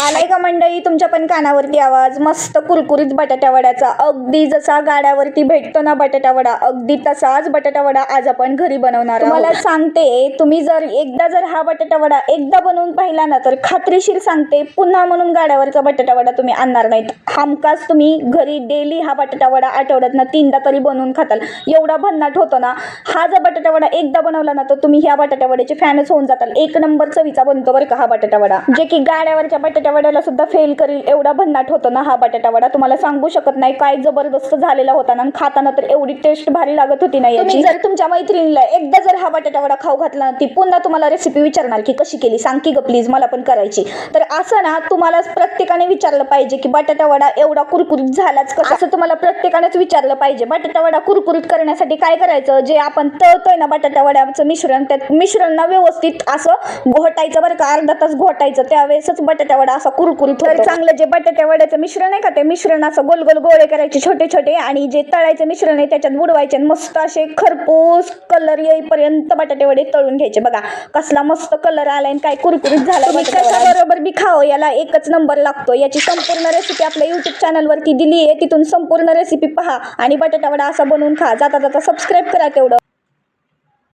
आलाय का मंडळी? तुमच्या पण कानावरती आवाज. मस्त कुरकुरीत बटाटा वड्याचा अगदी जसा गाड्यावरती भेटतो ना बटाटा वडा अगदी तसाच बटाटा वडा आज आपण घरी बनवणार मला सांगते तुम्ही जर एकदा जर हा बटाटा वडा एकदा बनवून पाहिला ना तर खात्रीशीर सांगते पुन्हा म्हणून गाड्यावरचा बटाटा वडा तुम्ही आणणार नाहीत. हमखास तुम्ही घरी डेली हा बटाटा वडा आठवड्यातनं तीनदा तरी बनवून खाताल. एवढा भन्नाट होतो ना हा जर बटाटा वडा एकदा बनवला ना तर तुम्ही ह्या बटाटा वड्याचे फॅनच होऊन जाताल. एक नंबर चवीचा बनतो बरं का हा बटाटा वडा. जे की गाड्यावरच्या बटाटा बटाट्यावड्याला सुद्धा फेल करील एवढा भन्नाट होतो ना हा बटाटावडा तुम्हाला सांगू शकत नाही काय जबरदस्त झालेला होता ना. खाताना तर एवढी टेस्ट भारी लागत होती नाही याची. जर तुमच्या मैत्रिणीला एकदा जर हा बटाटा वडा खाऊ घातला ना ती पुन्हा तुम्हाला रेसिपी विचारणार की कशी केली? सांग की ग प्लीज मला पण करायची. तर असं ना तुम्हाला प्रत्येकाने विचारलं पाहिजे की बटाटावडा एवढा कुरकुरीत झालाच कसा? असं तुम्हाला प्रत्येकानेच विचारलं पाहिजे. बटाटावडा कुरकुरीत करण्यासाठी काय करायचं? जे आपण तळतोय ना बटाटावड्याचं मिश्रण त्यात मिश्रण ना व्यवस्थित असं घोटायचं बरं का अर्धा तास घोटायचं. त्यावेळेसच बटाटावडा वडा असा कुरकुरीत तर चांगलं जे बटाट्या वड्याचं मिश्रण आहे का ते मिश्रण असं गोल गोल गोळे करायचे छोटे छोटे आणि जे तळायचं मिश्रण आहे त्याच्यात बुडवायचे आणि मस्त असे खरपूस कलर येईपर्यंत बटाटे वडे तळून घ्यायचे. बघा कसला मस्त कलर आलाय आणि काय कुरकुरीत झाला बरोबर बी खाओ याला एकच नंबर लागतो. याची संपूर्ण रेसिपी आपल्या युट्यूब चॅनलवरती दिली आहे तिथून संपूर्ण रेसिपी पहा आणि बटाटा वडा असा बनवून खा. जाता जाता सबस्क्राईब करा तेवढं.